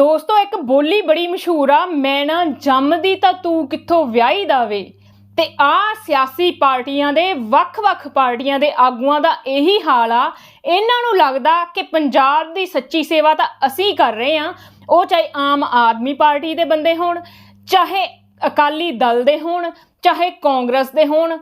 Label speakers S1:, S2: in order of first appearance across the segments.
S1: ਦੋਸਤੋ, ਇੱਕ ਬੋਲੀ ਬੜੀ ਮਸ਼ਹੂਰ ਆ, ਮੈਂ ਨਾ ਜੰਮਦੀ ਤਾਂ ਤੂੰ ਕਿੱਥੋਂ ਵਿਆਹੀ ਦਾਵੇ ਤੇ ਆ ਸਿਆਸੀ ਪਾਰਟੀਆਂ ਦੇ, ਵੱਖ-ਵੱਖ ਪਾਰਟੀਆਂ ਦੇ ਆਗੂਆਂ ਦਾ ਇਹੀ ਹਾਲ ਆ। ਇਹਨਾਂ ਨੂੰ ਲੱਗਦਾ ਕਿ ਪੰਜਾਬ ਦੀ ਸੱਚੀ ਸੇਵਾ ਤਾਂ ਅਸੀਂ ਕਰ ਰਹੇ ਆ ਉਹ ਚਾਹੇ ਆਮ ਆਦਮੀ ਪਾਰਟੀ ਦੇ ਬੰਦੇ ਹੋਣ, ਚਾਹੇ ਅਕਾਲੀ ਦਲ ਦੇ ਹੋਣ, ਚਾਹੇ ਕਾਂਗਰਸ ਦੇ ਹੋਣ,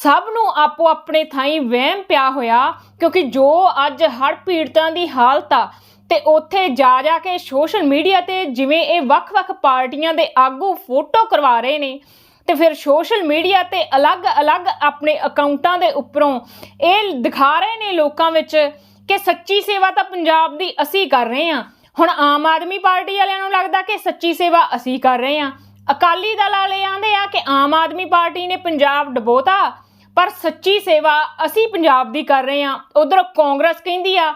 S1: ਸਭ ਨੂੰ ਆਪੋ ਆਪਣੇ ਥਾਈਂ ਵਹਿਮ ਪਿਆ ਹੋਇਆ, ਕਿਉਂਕਿ ਜੋ ਅੱਜ ਹੜ੍ਹ ਪੀੜਤਾਂ ਦੀ ਹਾਲਤ ਆ ਤੇ ਉੱਥੇ ਜਾ ਜਾ ਕੇ ਸੋਸ਼ਲ ਮੀਡੀਆ ਤੇ ਜਿਵੇਂ ਇਹ ਵੱਖ-ਵੱਖ ਪਾਰਟੀਆਂ ਦੇ ਆਗੂ ਫੋਟੋ ਕਰਵਾ ਰਹੇ ਨੇ ਤੇ ਫਿਰ ਸੋਸ਼ਲ ਮੀਡੀਆ ਤੇ ਅਲੱਗ-ਅਲੱਗ ਆਪਣੇ ਅਕਾਊਂਟਾਂ ਦੇ ਉੱਪਰੋਂ ਇਹ ਦਿਖਾ ਰਹੇ ਨੇ ਲੋਕਾਂ ਵਿੱਚ ਕਿ ਸੱਚੀ ਸੇਵਾ ਤਾਂ ਪੰਜਾਬ ਦੀ ਅਸੀਂ ਕਰ ਰਹੇ ਹਾਂ। ਹੁਣ ਆਮ ਆਦਮੀ ਪਾਰਟੀ ਵਾਲਿਆਂ ਨੂੰ ਲੱਗਦਾ ਕਿ ਸੱਚੀ ਸੇਵਾ ਅਸੀਂ ਕਰ ਰਹੇ ਹਾਂ। ਅਕਾਲੀ ਦਲ ਵਾਲੇ ਆਂਦੇ ਆ ਕਿ ਆਮ ਆਦਮੀ ਪਾਰਟੀ ਨੇ ਪੰਜਾਬ ਡਬੋਤਾ, ਪਰ ਸੱਚੀ ਸੇਵਾ ਅਸੀਂ ਪੰਜਾਬ ਦੀ ਕਰ ਰਹੇ ਹਾਂ। ਉਧਰ ਕਾਂਗਰਸ ਕਹਿੰਦੀ ਆ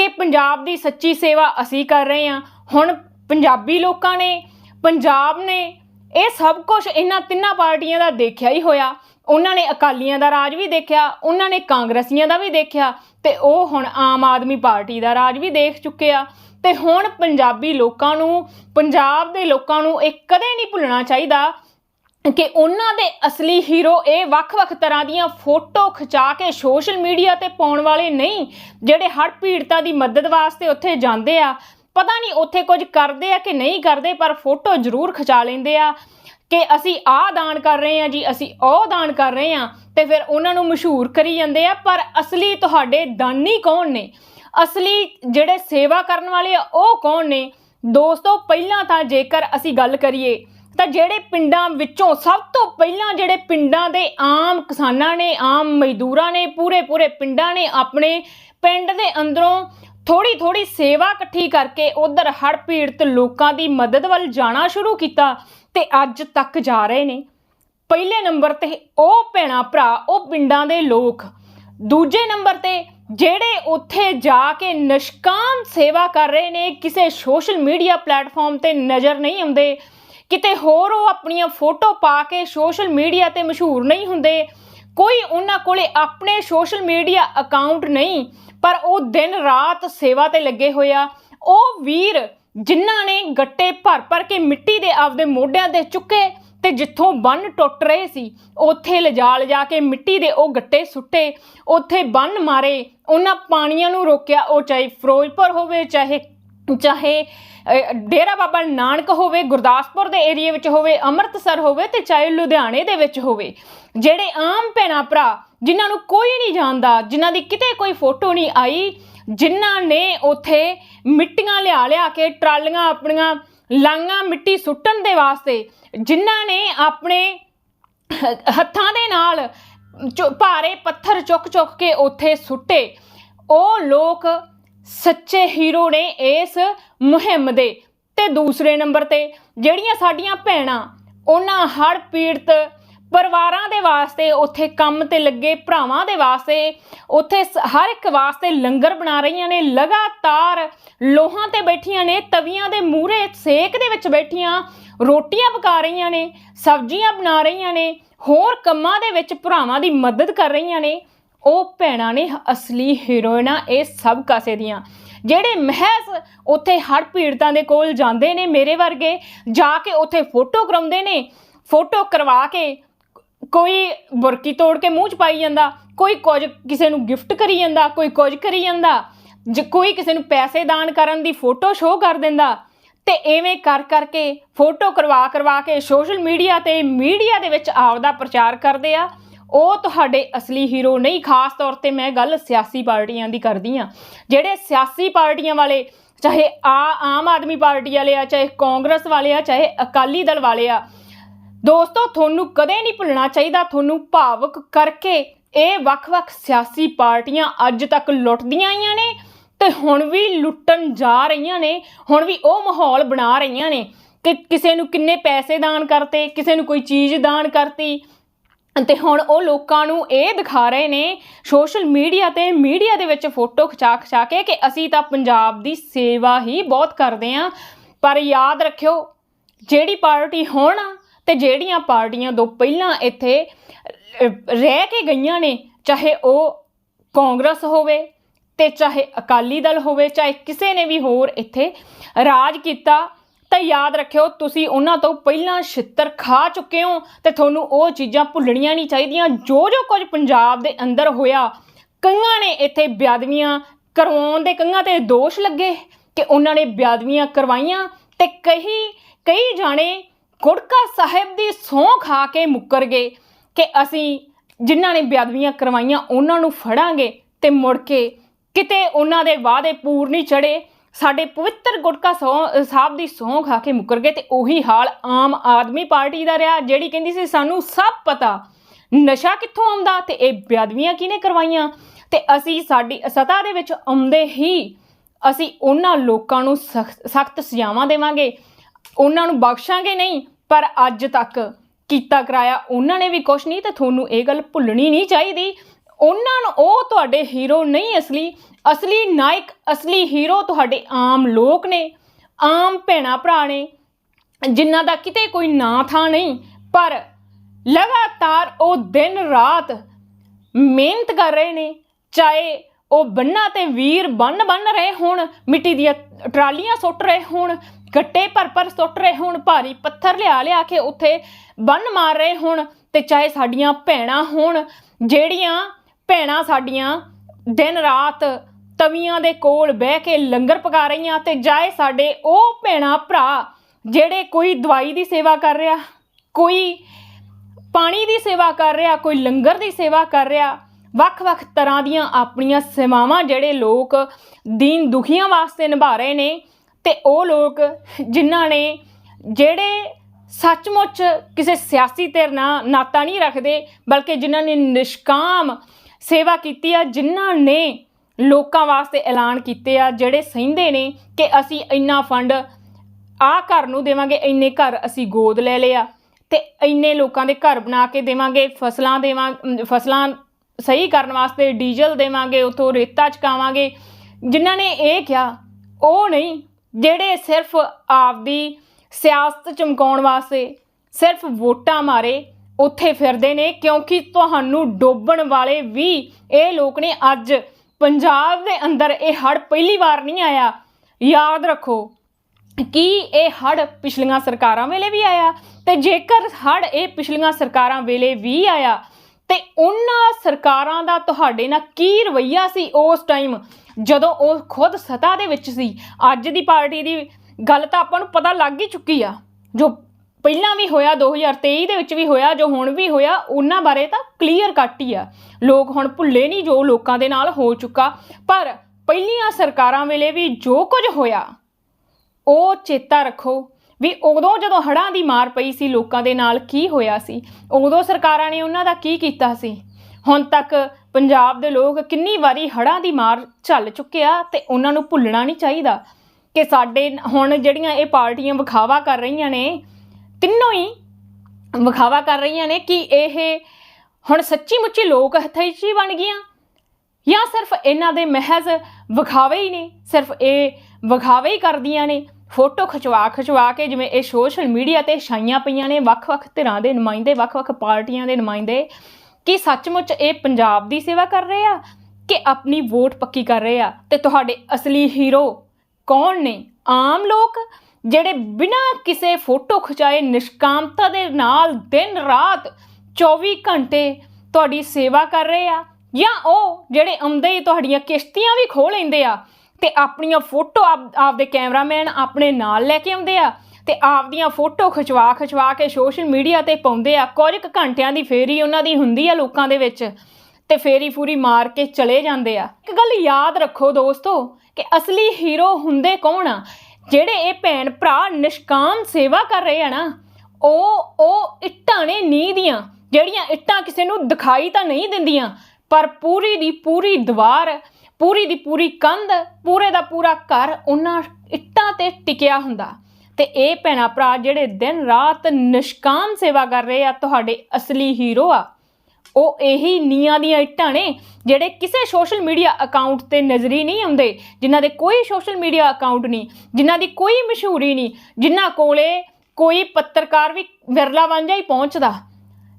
S1: ਕਿ ਪੰਜਾਬ ਦੀ ਸੱਚੀ ਸੇਵਾ ਅਸੀਂ ਕਰ ਰਹੇ ਹਾਂ। ਹੁਣ ਪੰਜਾਬੀ ਲੋਕਾਂ ਨੇ, ਪੰਜਾਬ ਨੇ ਇਹ ਸਭ ਕੁਝ ਇਹਨਾਂ ਤਿੰਨਾਂ ਪਾਰਟੀਆਂ ਦਾ ਦੇਖਿਆ ਹੀ ਹੋਇਆ। ਉਹਨਾਂ ਨੇ ਅਕਾਲੀਆਂ ਦਾ ਰਾਜ ਵੀ ਦੇਖਿਆ, ਉਹਨਾਂ ਨੇ ਕਾਂਗਰਸੀਆਂ ਦਾ ਵੀ ਦੇਖਿਆ ਤੇ ਉਹ ਹੁਣ ਆਮ ਆਦਮੀ ਪਾਰਟੀ ਦਾ ਰਾਜ ਵੀ ਦੇਖ ਚੁੱਕੇ ਆ। ਤੇ ਹੁਣ ਪੰਜਾਬੀ ਲੋਕਾਂ ਨੂੰ, ਪੰਜਾਬ ਦੇ ਲੋਕਾਂ ਨੂੰ ਇਹ ਕਦੇ ਨਹੀਂ ਭੁੱਲਣਾ ਚਾਹੀਦਾ ਕਿ ਉਹਨਾਂ ਦੇ ਅਸਲੀ ਹੀਰੋ ਇਹ ਵੱਖ-ਵੱਖ ਤਰ੍ਹਾਂ ਦੀਆਂ ਫੋਟੋ ਖਿਚਾ ਕੇ ਸੋਸ਼ਲ ਮੀਡੀਆ ਤੇ ਪਾਉਣ ਵਾਲੇ ਨਹੀਂ, ਜਿਹੜੇ ਹਰ ਪੀੜਤਾਂ ਦੀ ਮਦਦ ਵਾਸਤੇ ਉੱਥੇ ਜਾਂਦੇ ਆ। ਪਤਾ ਨਹੀਂ ਉੱਥੇ ਕੁਝ ਕਰਦੇ ਆ ਕਿ ਨਹੀਂ ਕਰਦੇ, ਪਰ ਫੋਟੋ ਜ਼ਰੂਰ ਖਿਚਾ ਲੈਂਦੇ ਆ ਕਿ ਅਸੀਂ ਆਹ ਦਾਨ ਕਰ ਰਹੇ ਆ ਜੀ, ਅਸੀਂ ਉਹ ਦਾਨ ਕਰ ਰਹੇ ਆ, ਤੇ ਫਿਰ ਉਹਨਾਂ ਨੂੰ ਮਸ਼ਹੂਰ ਕਰੀ ਜਾਂਦੇ ਆ। ਪਰ ਅਸਲੀ ਤੁਹਾਡੇ ਦਾਨੀ ਕੌਣ ਨੇ? ਅਸਲੀ ਜਿਹੜੇ ਸੇਵਾ ਕਰਨ ਵਾਲੇ ਆ, ਉਹ ਕੌਣ ਨੇ? ਦੋਸਤੋ, ਪਹਿਲਾਂ ਤਾਂ ਜੇਕਰ ਅਸੀਂ ਗੱਲ ਕਰੀਏ ਤਾਂ ਜਿਹੜੇ ਪਿੰਡਾਂ ਵਿੱਚੋਂ ਸਭ ਤੋਂ ਪਹਿਲਾਂ ਜਿਹੜੇ ਪਿੰਡਾਂ ਦੇ ਆਮ ਕਿਸਾਨਾਂ ਨੇ, ਆਮ ਮਜ਼ਦੂਰਾਂ ਨੇ ਪੂਰੇ ਪੂਰੇ ਪਿੰਡਾਂ ਨੇ ਆਪਣੇ ਪਿੰਡ ਦੇ ਅੰਦਰੋਂ ਥੋੜੀ ਥੋੜੀ ਸੇਵਾ ਇਕੱਠੀ ਕਰਕੇ ਉਧਰ ਹੜ੍ਹ ਪੀੜਤ ਲੋਕਾਂ ਦੀ ਮਦਦ ਵੱਲ ਜਾਣਾ ਸ਼ੁਰੂ ਕੀਤਾ ਤੇ ਅੱਜ ਤੱਕ ਜਾ ਰਹੇ ਨੇ। ਪਹਿਲੇ ਨੰਬਰ ਤੇ ਉਹ ਭੈਣਾ ਭਰਾ, ਉਹ ਪਿੰਡਾਂ ਦੇ ਲੋਕ। ਦੂਜੇ ਨੰਬਰ ਤੇ ਜਿਹੜੇ ਉੱਥੇ ਜਾ ਕੇ ਨਿਸ਼ਕਾਮ ਸੇਵਾ ਕਰ ਰਹੇ ਨੇ, ਕਿਸੇ ਸੋਸ਼ਲ ਮੀਡੀਆ ਪਲੇਟਫਾਰਮ ਤੇ ਨਜ਼ਰ ਨਹੀਂ ਆਉਂਦੇ ਕਿਤੇ ਹੋਰ ਉਹ ਆਪਣੀਆਂ ਫੋਟੋ ਪਾ ਕੇ ਸੋਸ਼ਲ ਮੀਡੀਆ ਤੇ ਮਸ਼ਹੂਰ ਨਹੀਂ ਹੁੰਦੇ। ਕੋਈ ਉਹਨਾਂ ਕੋਲੇ ਆਪਣੇ ਸੋਸ਼ਲ ਮੀਡੀਆ ਅਕਾਊਂਟ ਨਹੀਂ, ਪਰ ਉਹ ਦਿਨ ਰਾਤ ਸੇਵਾ ਤੇ ਲੱਗੇ ਹੋਇਆ ਉਹ ਵੀਰ ਜਿਨ੍ਹਾਂ ਨੇ ਗੱਟੇ ਭਰ ਭਰ ਕੇ ਮਿੱਟੀ ਦੇ ਆਪਦੇ ਮੋਢਿਆਂ ਤੇ ਚੁੱਕੇ ਤੇ ਜਿੱਥੋਂ ਬੰਨ ਟੁੱਟ ਰਹੇ ਸੀ, ਉੱਥੇ ਲਿਜਾ ਲਿਜਾ ਕੇ ਮਿੱਟੀ ਦੇ ਉਹ ਗੱਟੇ ਸੁੱਟੇ, ਉੱਥੇ ਬੰਨ ਮਾਰੇ। ਉਹਨਾਂ ਪਾਣੀਆਂ ਨੂੰ ਰੋਕਿਆ, ਉਹ ਚਾਹੇ ਫਿਰੋਜ਼ਪੁਰ ਹੋਵੇ, ਚਾਹੇ ਚਾਹੇ ਡੇਰਾ ਬਾਬਾ ਨਾਨਕ ਹੋਵੇ, ਗੁਰਦਾਸਪੁਰ ਦੇ ਏਰੀਏ ਵਿੱਚ ਹੋਵੇ, ਅੰਮ੍ਰਿਤਸਰ ਹੋਵੇ ਤੇ ਚਾਹੇ ਲੁਧਿਆਣੇ ਦੇ ਵਿੱਚ ਹੋਵੇ, ਜਿਹੜੇ ਆਮ ਭੈਣਾਂ ਭਰਾ ਜਿਨ੍ਹਾਂ ਨੂੰ ਕੋਈ ਨਹੀਂ ਜਾਣਦਾ, ਜਿਨ੍ਹਾਂ ਦੀ ਕਿਤੇ ਕੋਈ ਫੋਟੋ ਨਹੀਂ ਆਈ, ਜਿਨ੍ਹਾਂ ਨੇ ਉਥੇ ਮਿੱਟੀਆਂ ਲਿਆ ਲਿਆ ਕੇ ਟਰਾਲੀਆਂ ਆਪਣੀਆਂ ਲਾਂਗਾ ਮਿੱਟੀ ਸੁੱਟਣ ਦੇ ਵਾਸਤੇ, ਜਿਨ੍ਹਾਂ ਨੇ ਆਪਣੇ ਹੱਥਾਂ ਦੇ ਨਾਲ ਚੁ- ਭਾਰੇ ਪੱਥਰ ਚੁੱਕ ਚੁੱਕ ਕੇ ਉੱਥੇ ਸੁੱਟੇ, ਉਹ ਲੋਕ ਸੱਚੇ ਹੀਰੋ ਨੇ ਇਸ ਮੁਹਿੰਮ ਦੇ ਤੇ ਦੂਸਰੇ ਨੰਬਰ ਤੇ ਜਿਹੜੀਆਂ ਸਾਡੀਆਂ ਭੈਣਾਂ, ਉਹਨਾਂ ਹੜ ਪੀੜਤ ਪਰਿਵਾਰਾਂ ਦੇ ਵਾਸਤੇ, ਉੱਥੇ ਕੰਮ ਤੇ ਲੱਗੇ ਭਰਾਵਾਂ ਦੇ ਵਾਸਤੇ, ਉੱਥੇ ਸ- ਹਰ ਇੱਕ ਵਾਸਤੇ ਲੰਗਰ ਬਣਾ ਰਹੀਆਂ ਨੇ, ਲਗਾਤਾਰ ਲੋਹਾਂ ਤੇ ਬੈਠੀਆਂ ਨੇ, ਤਵੀਆਂ ਦੇ ਮੂਹਰੇ ਸੇਕ ਦੇ ਵਿੱਚ ਬੈਠੀਆਂ, ਰੋਟੀਆਂ ਪਕਾ ਰਹੀਆਂ ਨੇ, ਸਬਜ਼ੀਆਂ ਬਣਾ ਰਹੀਆਂ ਨੇ, ਹੋਰ ਕੰਮਾਂ ਦੇ ਵਿੱਚ ਭਰਾਵਾਂ ਦੀ ਮਦਦ ਕਰ ਰਹੀਆਂ ਨੇ ਉਹ ਭੈਣਾਂ ਨੇ ਅਸਲੀ ਹੀਰੋਇਨਾਂ ਇਹ ਸਭ ਕਾਸੇ ਦੀਆਂ। ਜਿਹੜੇ ਮਹਿਜ਼ ਉੱਥੇ ਹੜ ਪੀੜਤਾਂ ਦੇ ਕੋਲ ਜਾਂਦੇ ਨੇ ਮੇਰੇ ਵਰਗੇ, ਜਾ ਕੇ ਉੱਥੇ ਫੋਟੋ ਕਰਾਉਂਦੇ ਨੇ, ਫੋਟੋ ਕਰਵਾ ਕੇ ਕੋਈ ਬੁਰਕੀ ਤੋੜ ਕੇ ਮੂੰਹ ਚ ਪਾਈ ਜਾਂਦਾ, ਕੋਈ ਕੁਝ ਕਿਸੇ ਨੂੰ ਗਿਫਟ ਕਰੀ ਜਾਂਦਾ, ਕੋਈ ਕੁਝ ਕਰੀ ਜਾਂਦਾ, ਜੇ ਕੋਈ ਕਿਸੇ ਨੂੰ ਪੈਸੇ ਦਾਨ ਕਰਨ ਦੀ ਫੋਟੋ ਸ਼ੋਅ ਕਰ ਦਿੰਦਾ। ਤੇ ਐਵੇਂ ਕਰ ਕਰਕੇ ਫੋਟੋ ਕਰਵਾ ਕਰਵਾ ਕੇ ਸੋਸ਼ਲ ਮੀਡੀਆ ਤੇ ਮੀਡੀਆ ਦੇ ਵਿੱਚ ਆਪਦਾ ਪ੍ਰਚਾਰ ਕਰਦੇ ਆ। ਉਹ ਤੁਹਾਡੇ ਅਸਲੀ ਹੀਰੋ ਨਹੀਂ, ਖਾਸ ਤੌਰ ਤੇ ਮੈਂ ਗੱਲ ਸਿਆਸੀ ਪਾਰਟੀਆਂ ਦੀ ਕਰਦੀ ਆ ਜਿਹੜੇ ਸਿਆਸੀ ਪਾਰਟੀਆਂ ਵਾਲੇ, ਚਾਹੇ ਆ, ਆਮ ਆਦਮੀ ਪਾਰਟੀ ਵਾਲੇ ਆ, ਚਾਹੇ ਕਾਂਗਰਸ ਵਾਲੇ ਆ, ਚਾਹੇ ਅਕਾਲੀ ਦਲ ਵਾਲੇ ਆ, ਦੋਸਤੋ, ਤੁਹਾਨੂੰ ਕਦੇ ਨਹੀਂ ਭੁੱਲਣਾ ਚਾਹੀਦਾ ਤੁਹਾਨੂੰ ਭਾਵਕ ਕਰਕੇ ਇਹ ਵੱਖ-ਵੱਖ ਸਿਆਸੀ ਪਾਰਟੀਆਂ ਅੱਜ ਤੱਕ ਲੁੱਟਦੀਆਂ ਆਈਆਂ ਨੇ ਤੇ ਹੁਣ ਵੀ ਲੁੱਟਣ ਜਾ ਰਹੀਆਂ ਨੇ, ਹੁਣ ਵੀ ਉਹ ਮਾਹੌਲ ਬਣਾ ਰਹੀਆਂ ਨੇ ਕਿ ਕਿਸੇ ਨੂੰ ਕਿੰਨੇ ਪੈਸੇ ਦਾਨ ਕਰਤੇ, ਕਿਸੇ ਨੂੰ ਕੋਈ ਚੀਜ਼ ਦਾਨ ਕਰਤੀ ਅਤੇ ਹੁਣ ਉਹ ਲੋਕਾਂ ਨੂੰ ਇਹ ਦਿਖਾ ਰਹੇ ਨੇ, ਸੋਸ਼ਲ ਮੀਡੀਆ ਤੇ ਮੀਡੀਆ ਦੇ ਵਿੱਚ ਫੋਟੋ ਖਿਚਾ ਖਿਚਾ ਕੇ ਕਿ ਅਸੀਂ ਤਾਂ ਪੰਜਾਬ ਦੀ ਸੇਵਾ ਹੀ ਬਹੁਤ ਕਰਦੇ ਆਂ ਪਰ ਯਾਦ ਰੱਖਿਓ, ਜਿਹੜੀ ਪਾਰਟੀ ਹੁਣ ਤੇ ਜਿਹੜੀਆਂ ਪਾਰਟੀਆਂ ਦੋ ਪਹਿਲਾਂ ਇੱਥੇ ਰਹਿ ਕੇ ਗਈਆਂ ਨੇ, ਚਾਹੇ ਉਹ ਕਾਂਗਰਸ ਹੋਵੇ ਤੇ ਚਾਹੇ ਅਕਾਲੀ ਦਲ ਹੋਵੇ, ਚਾਹੇ ਕਿਸੇ ਨੇ ਵੀ ਹੋਰ ਇੱਥੇ ਰਾਜ ਕੀਤਾ ਤਾਂ ਯਾਦ ਰੱਖਿਓ, ਤੁਸੀਂ ਉਹਨਾਂ ਤੋਂ ਪਹਿਲਾਂ ਛਿੱਤਰ ਖਾ ਚੁੱਕੇ ਹੋ ਤੇ ਤੁਹਾਨੂੰ ਉਹ ਚੀਜ਼ਾਂ ਭੁੱਲਣੀਆਂ ਨਹੀਂ ਚਾਹੀਦੀਆਂ। ਜੋ ਜੋ ਕੁਝ ਪੰਜਾਬ ਦੇ ਅੰਦਰ ਹੋਇਆ ਕਈਆਂ ਨੇ ਇੱਥੇ ਬਿਆਦਵੀਆਂ ਕਰਵਾਉਣ ਦੇ ਕਈਆਂ ਤੇ ਦੋਸ਼ ਲੱਗੇ ਕਿ ਉਹਨਾਂ ਨੇ ਬਿਆਦਵੀਆਂ ਕਰਵਾਈਆਂ ਤੇ ਕਈ ਕਈ ਜਾਣੇ ਗੁੜਕਾ ਸਾਹਿਬ ਦੀ ਸਹੁੰ ਖਾ ਕੇ ਮੁੱਕਰ ਗਏ ਕਿ ਅਸੀਂ ਜਿਨ੍ਹਾਂ ਨੇ ਬਿਆਦਵੀਆਂ ਕਰਵਾਈਆਂ, ਉਹਨਾਂ ਨੂੰ ਫੜਾਂਗੇ ਤੇ ਮੁੜ ਕੇ ਕਿਤੇ ਉਹਨਾਂ ਦੇ ਵਾਅਦੇ ਪੂਰ ਨਹੀਂ ਚੜੇ ਸਾਡੇ ਪਵਿੱਤਰ ਗੁਟਕਾ ਸਹੁੰ ਸਾਹਿਬ ਦੀ ਸਹੁੰ ਖਾ ਕੇ ਮੁੱਕਰ ਗਏ ਤੇ ਉਹੀ ਹਾਲ ਆਮ ਆਦਮੀ ਪਾਰਟੀ ਦਾ ਰਿਹਾ, ਜਿਹੜੀ ਕਹਿੰਦੀ ਸੀ ਸਾਨੂੰ ਸਭ ਪਤਾ, ਨਸ਼ਾ ਕਿੱਥੋਂ ਆਉਂਦਾ ਤੇ ਇਹ ਬਿਆਦਵੀਆਂ ਕਿਹਨੇ ਕਰਵਾਈਆਂ? ਤੇ ਅਸੀਂ ਸਾਡੀ ਸਤਾ ਦੇ ਵਿੱਚ ਆਉਂਦੇ ਹੀ ਅਸੀਂ ਉਹਨਾਂ ਲੋਕਾਂ ਨੂੰ ਸਖਤ ਸਜ਼ਾਵਾਂ ਦੇਵਾਂਗੇ। ਉਹਨਾਂ ਨੂੰ ਬਖਸ਼ਾਂਗੇ ਨਹੀਂ, ਪਰ ਅੱਜ ਤੱਕ ਕੀਤਾ ਕਰਾਇਆ ਉਹਨਾਂ ਨੇ ਵੀ ਕੁਝ ਨਹੀਂ ਤੇ ਤੁਹਾਨੂੰ ਇਹ ਗੱਲ ਭੁੱਲਣੀ ਨਹੀਂ ਚਾਹੀਦੀ। ਉਹਨਾਂ ਨੂੰ ਉਹ ਤੁਹਾਡੇ ਹੀਰੋ ਨਹੀਂ ਅਸਲੀ ਅਸਲੀ ਨਾਇਕ, ਅਸਲੀ ਹੀਰੋ ਤੁਹਾਡੇ ਆਮ ਲੋਕ ਨੇ, ਆਮ ਭੈਣਾ ਭਰਾ ਨੇ, ਜਿਨ੍ਹਾਂ ਦਾ ਕਿਤੇ ਕੋਈ ਨਾਂ ਥਾਂ ਨਹੀਂ, ਪਰ ਲਗਾਤਾਰ ਉਹ ਦਿਨ ਰਾਤ ਮਿਹਨਤ ਕਰ ਰਹੇ ਨੇ, ਚਾਹੇ ਉਹ ਬੰਨਾ ਤੇ ਵੀਰ ਬੰਨ ਬੰਨ ਰਹੇ ਹੋਣ, ਮਿੱਟੀ ਦੀਆਂ ਟਰਾਲੀਆਂ ਸੁੱਟ ਰਹੇ ਹੋਣ, ਗੱਟੇ ਭਰ ਭਰ ਸੁੱਟ ਰਹੇ ਹੋਣ, ਭਾਰੀ ਪੱਥਰ ਲਿਆ ਲਿਆ ਕੇ ਉੱਥੇ ਬੰਨ ਮਾਰ ਰਹੇ ਹੋਣ, ਤੇ ਚਾਹੇ ਸਾਡੀਆਂ ਭੈਣਾਂ ਹੋਣ, ਜਿਹੜੀਆਂ ਭੈਣਾਂ ਸਾਡੀਆਂ ਦਿਨ ਰਾਤ ਤਵੀਆਂ ਦੇ ਕੋਲ ਬਹਿ ਕੇ ਲੰਗਰ ਪਕਾ ਰਹੀਆਂ ਤੇ ਜਾਏ ਸਾਡੇ ਉਹ ਭੈਣਾਂ ਭਰਾ ਜਿਹੜੇ ਕੋਈ ਦਵਾਈ ਦੀ ਸੇਵਾ ਕਰ ਰਿਹਾ, ਕੋਈ ਪਾਣੀ ਦੀ ਸੇਵਾ ਕਰ ਰਿਹਾ, ਕੋਈ ਲੰਗਰ ਦੀ ਸੇਵਾ ਕਰ ਰਿਹਾ, ਵੱਖ-ਵੱਖ ਤਰ੍ਹਾਂ ਦੀਆਂ ਆਪਣੀਆਂ ਸੇਵਾਵਾਂ ਜਿਹੜੇ ਲੋਕ ਦੀਨ ਦੁਖੀਆਂ ਵਾਸਤੇ ਨਿਭਾ ਰਹੇ ਨੇ ਤੇ ਉਹ ਲੋਕ ਜਿਨ੍ਹਾਂ ਨੇ ਜਿਹੜੇ ਸੱਚਮੁੱਚ ਕਿਸੇ ਸਿਆਸੀ ਧਿਰ ਨਾਲ ਨਾਤਾ ਨਹੀਂ ਰੱਖਦੇ, ਬਲਕਿ ਜਿਨ੍ਹਾਂ ਨੇ ਨਿਸ਼ਕਾਮ ਸੇਵਾ ਕੀਤੀ ਆ, ਜਿਨ੍ਹਾਂ ਨੇ ਲੋਕਾਂ ਵਾਸਤੇ ਐਲਾਨ ਕੀਤੇ ਆ, ਜਿਹੜੇ ਸਹਿੰਦੇ ਨੇ ਕਿ ਅਸੀਂ ਇੰਨਾ ਫੰਡ ਆ ਘਰ ਨੂੰ ਦੇਵਾਂਗੇ, ਇੰਨੇ ਘਰ ਅਸੀਂ ਗੋਦ ਲੈ ਲਿਆ ਤੇ ਇੰਨੇ ਲੋਕਾਂ ਦੇ ਘਰ ਬਣਾ ਕੇ ਦੇਵਾਂਗੇ, ਫਸਲਾਂ ਦੇਵਾਂ, ਫਸਲਾਂ ਸਹੀ ਕਰਨ ਵਾਸਤੇ ਡੀਜ਼ਲ ਦੇਵਾਂਗੇ, ਉਥੋਂ ਰੇਤਾ ਚਕਾਵਾਂਗੇ। ਜਿਨ੍ਹਾਂ ਨੇ ਇਹ ਕਿਹਾ, ਉਹ ਨਹੀਂ, ਜਿਹੜੇ ਸਿਰਫ ਆਪਦੀ ਸਿਆਸਤ ਚਮਕਾਉਣ ਵਾਸਤੇ ਸਿਰਫ ਵੋਟਾਂ ਮਾਰੇ ਉੱਥੇ ਫਿਰਦੇ ਨੇ ਕਿਉਂਕਿ ਤੁਹਾਨੂੰ ਡੋਬਣ ਵਾਲੇ ਵੀ ਇਹ ਲੋਕ ਨੇ। ਅੱਜ ਪੰਜਾਬ ਦੇ ਅੰਦਰ ਇਹ ਹੜ ਪਹਿਲੀ ਵਾਰ ਨਹੀਂ ਆਇਆ। ਯਾਦ ਰੱਖੋ ਕਿ ਇਹ ਹੜ ਪਿਛਲੀਆਂ ਸਰਕਾਰਾਂ ਵੇਲੇ ਵੀ ਆਇਆ ਤੇ ਜੇਕਰ ਹੜ ਇਹ ਪਿਛਲੀਆਂ ਸਰਕਾਰਾਂ ਵੇਲੇ ਵੀ ਆਇਆ, ਤੇ ਉਹਨਾਂ ਸਰਕਾਰਾਂ ਦਾ ਤੁਹਾਡੇ ਨਾਲ ਕੀ ਰਵਈਆ ਸੀ ਉਸ ਟਾਈਮ? ਜਦੋਂ ਉਹ ਖੁਦ ਸਤਾ ਦੇ ਵਿੱਚ ਸੀ, ਅੱਜ ਦੀ ਪਾਰਟੀ ਦੀ ਗੱਲ ਤਾਂ ਆਪਾਂ ਨੂੰ ਪਤਾ ਲੱਗ ਹੀ ਚੁੱਕੀ ਆ, ਜੋ ਪਹਿਲਾਂ ਵੀ ਹੋਇਆ 2023 ਦੇ ਵਿੱਚ ਵੀ ਹੋਇਆ, ਜੋ ਹੁਣ ਵੀ ਹੋਇਆ, ਉਹਨਾਂ ਬਾਰੇ ਤਾਂ ਕਲੀਅਰ ਕੱਟ ਹੀ ਆ। ਲੋਕ ਹੁਣ ਭੁੱਲੇ ਨਹੀਂ ਜੋ ਲੋਕਾਂ ਦੇ ਨਾਲ ਹੋ ਚੁੱਕਾ। ਪਰ ਪਹਿਲੀਆਂ ਸਰਕਾਰਾਂ ਵੇਲੇ ਵੀ ਜੋ ਕੁਝ ਹੋਇਆ, ਉਹ ਚੇਤਾ ਰੱਖੋ ਵੀ ਉਦੋਂ ਜਦੋਂ ਹੜਾਂ ਦੀ ਮਾਰ ਪਈ ਸੀ ਲੋਕਾਂ ਦੇ ਨਾਲ ਕੀ ਹੋਇਆ ਸੀ? ਉਦੋਂ ਸਰਕਾਰਾਂ ਨੇ ਉਹਨਾਂ ਦਾ ਕੀ ਕੀਤਾ ਸੀ? ਹੁਣ ਤੱਕ ਪੰਜਾਬ ਦੇ ਲੋਕ ਕਿੰਨੀ ਵਾਰੀ ਹੜਾਂ ਦੀ ਮਾਰ ਝੱਲ ਚੁੱਕਿਆ ਤੇ ਉਹਨਾਂ ਨੂੰ ਭੁੱਲਣਾ ਨਹੀਂ ਚਾਹੀਦਾ ਕਿ ਸਾਡੇ ਹੁਣ ਜਿਹੜੀਆਂ ਇਹ ਪਾਰਟੀਆਂ ਵਿਖਾਵਾ ਕਰ ਰਹੀਆਂ ਨੇ ਤਿੰਨੋਂ ਹੀ ਵਿਖਾਵਾ ਕਰ ਰਹੀਆਂ ਨੇ ਕਿ ਇਹ ਹੁਣ ਸੱਚੀ ਮੁੱਚੀ ਲੋਕ ਹਥੈਚੀ ਬਣ ਗਈਆਂ ਜਾਂ ਸਿਰਫ ਇਹਨਾਂ ਦੇ ਮਹਿਜ਼ ਵਿਖਾਵੇ ਹੀ ਨੇ, ਸਿਰਫ ਇਹ ਵਿਖਾਵੇ ਹੀ ਕਰਦੀਆਂ ਨੇ। ਫੋਟੋ ਖਿਚਵਾ ਖਿਚਵਾ ਕੇ ਜਿਵੇਂ ਇਹ ਸੋਸ਼ਲ ਮੀਡੀਆ ਤੇ ਛਾਈਆਂ ਪਈਆਂ ਨੇ ਵੱਖ-ਵੱਖ ਧਿਰਾਂ ਦੇ ਨੁਮਾਇੰਦੇ ਵੱਖ-ਵੱਖ ਪਾਰਟੀਆਂ ਦੇ ਨੁਮਾਇੰਦੇ ਕਿ ਸੱਚਮੁੱਚ ਇਹ ਪੰਜਾਬ ਦੀ ਸੇਵਾ ਕਰ ਰਹੇ ਆ ਕਿ ਆਪਣੀ ਵੋਟ ਪੱਕੀ ਕਰ ਰਹੇ ਆ? ਤੇ ਤੁਹਾਡੇ ਅਸਲੀ ਹੀਰੋ ਕੌਣ ਨੇ? ਆਮ ਲੋਕ ਜਿਹੜੇ ਬਿਨਾਂ ਕਿਸੇ ਫੋਟੋ ਖਿਚਾਏ ਨਿਸ਼ਕਾਮਤਾ ਦੇ ਨਾਲ ਦਿਨ ਰਾਤ 24 ਘੰਟੇ ਤੁਹਾਡੀ ਸੇਵਾ ਕਰ ਰਹੇ ਆ, ਜਾਂ ਉਹ ਜਿਹੜੇ ਆਉਂਦੇ ਹੀ ਤੁਹਾਡੀਆਂ ਕਿਸ਼ਤੀਆਂ ਵੀ ਖੋਹ ਲੈਂਦੇ ਆ ਤੇ ਆਪਣੀਆਂ ਫੋਟੋ ਆਪਦੇ ਕੈਮਰਾਮੈਨ ਆਪਣੇ ਨਾਲ ਲੈ ਕੇ ਆਉਂਦੇ ਆ ਤੇ ਆਪਦੀਆਂ ਫੋਟੋ ਖਿਚਵਾ ਖਿਚਵਾ ਕੇ ਸੋਸ਼ਲ ਮੀਡੀਆ ਤੇ ਪਾਉਂਦੇ ਆ। ਕੁਝ ਕੁ ਘੰਟਿਆਂ ਦੀ ਫੇਰੀ ਉਹਨਾਂ ਦੀ ਹੁੰਦੀ ਆ ਲੋਕਾਂ ਦੇ ਵਿੱਚ ਤੇ ਫੇਰੀ ਫੂਰੀ ਮਾਰ ਕੇ ਚਲੇ ਜਾਂਦੇ ਆ। ਇੱਕ ਗੱਲ ਯਾਦ ਰੱਖੋ ਦੋਸਤੋ ਕਿ ਅਸਲੀ ਹੀਰੋ ਹੁੰਦੇ ਕੌਣ ਆ? ਜਿਹੜੇ ਇਹ ਭੈਣ ਭਰਾ ਨਿਸ਼ਕਾਮ ਸੇਵਾ ਕਰ ਰਹੇ ਆ ਨਾ, ਉਹ ਉਹ ਇੱਟਾਂ ਨੇ ਨੀਂਹ ਦੀਆਂ, ਜਿਹੜੀਆਂ ਇੱਟਾਂ ਕਿਸੇ ਨੂੰ ਦਿਖਾਈ ਤਾਂ ਨਹੀਂ ਦਿੰਦੀਆਂ, ਪਰ ਪੂਰੀ ਦੀ ਪੂਰੀ ਦੀਵਾਰ, ਪੂਰੀ ਦੀ ਪੂਰੀ ਕੰਧ, ਪੂਰੇ ਦਾ ਪੂਰਾ ਘਰ ਉਹਨਾਂ ਇੱਟਾਂ ਤੇ ਟਿਕਿਆ ਹੁੰਦਾ। ਤੇ ਇਹ ਭੈਣਾ ਭਰਾ ਜਿਹੜੇ ਦਿਨ ਰਾਤ ਨਿਸ਼ਕਾਮ ਸੇਵਾ ਕਰ ਰਹੇ ਆ, ਤੁਹਾਡੇ ਅਸਲੀ ਹੀਰੋ ਆ। ਉਹ ਇਹੀ ਨੀਆਂ ਦੀਆਂ ਇੱਟਾਂ ਨੇ ਜਿਹੜੇ ਕਿਸੇ ਸੋਸ਼ਲ ਮੀਡੀਆ ਅਕਾਊਂਟ ਤੇ ਨਜ਼ਰੀ ਨਹੀਂ ਆਉਂਦੇ, ਜਿਨ੍ਹਾਂ ਦੇ ਕੋਈ ਸੋਸ਼ਲ ਮੀਡੀਆ ਅਕਾਊਂਟ ਨਹੀਂ, ਜਿਨ੍ਹਾਂ ਦੀ ਕੋਈ ਮਸ਼ਹੂਰੀ ਨਹੀਂ, ਜਿਨ੍ਹਾਂ ਕੋਲੇ ਕੋਈ ਪੱਤਰਕਾਰ ਵੀ ਵਿਰਲਾ ਵਾਂਝਾ ਹੀ ਪਹੁੰਚਦਾ।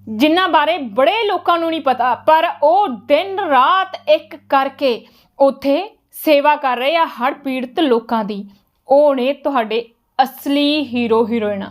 S1: ਜਿਨ੍ਹਾਂ ਬਾਰੇ ਬੜੇ ਲੋਕਾਂ ਨੂੰ ਨਹੀਂ ਪਤਾ, ਪਰ ਉਹ ਦਿਨ ਰਾਤ ਇੱਕ ਕਰਕੇ ਉੱਥੇ ਸੇਵਾ ਕਰ ਰਹੇ ਆ ਹੜ ਪੀੜਤ ਲੋਕਾਂ ਦੀ। ਉਹ ਨੇ ਤੁਹਾਡੇ ਅਸਲੀ ਹੀਰੋ ਹੀਰੋਇਨਾਂ